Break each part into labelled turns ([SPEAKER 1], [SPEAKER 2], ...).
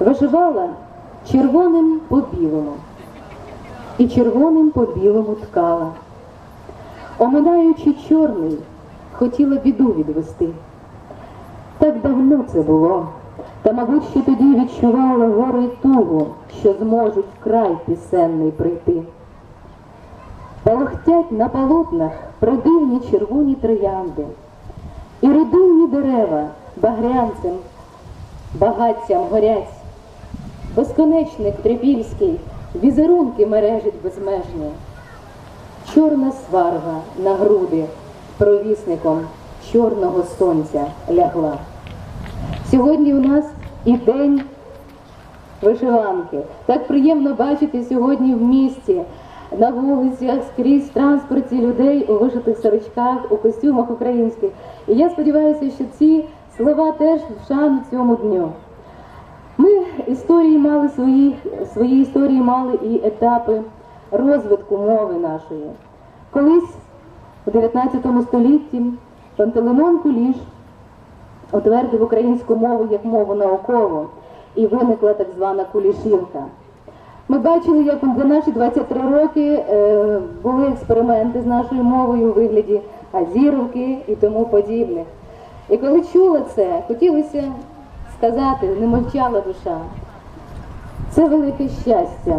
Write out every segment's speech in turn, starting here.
[SPEAKER 1] Вишивала червоним по білому і червоним по білому ткала. Оминаючи чорний, хотіла біду відвести. Так давно це було, та, мабуть, ще тоді відчувала горе й тугу, що зможуть в край пісенний прийти. Палахтять на полотнах продивні червоні троянди, і родинні дерева багрянцем, багаттям горять. Безконечник трипільський, візерунки мережить безмежні. Чорна сварга на груди провісником чорного сонця лягла. Сьогодні у нас і день вишиванки. Так приємно бачити сьогодні в місті, на вулицях, скрізь в транспорті людей у вишитих сорочках, у костюмах українських. І я сподіваюся, що ці слова теж в шану цьому дню. Історії мали свої, свої історії мали і етапи розвитку мови нашої. Колись у 19 столітті Пантелеймон Куліш утвердив українську мову як мову наукову, і виникла так звана Кулішівка. Ми бачили, як за наші 23 роки е, були експерименти з нашою мовою у вигляді азіровки і тому подібних. І коли чула це, хотілося сказати, не мовчала душа. Це велике щастя,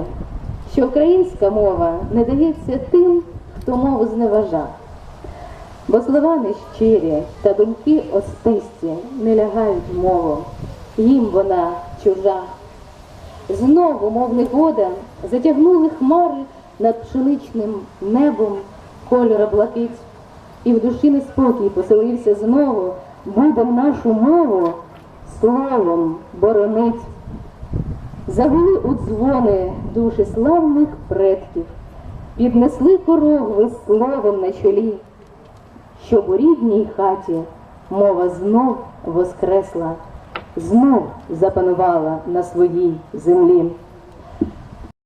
[SPEAKER 1] що українська мова не дається тим, хто мову зневажав. Бо слова нещирі та думки остисті не лягають в мову, їм вона чужа. Знову, мов негода, затягнули хмари над пшеничним небом кольора блакить, і в душі неспокій поселився знову, будем нашу мову словом боронить. Загули у дзвони душі славних предків, піднесли корогви словом на чолі, щоб у рідній хаті мова знов воскресла, знов запанувала на своїй землі.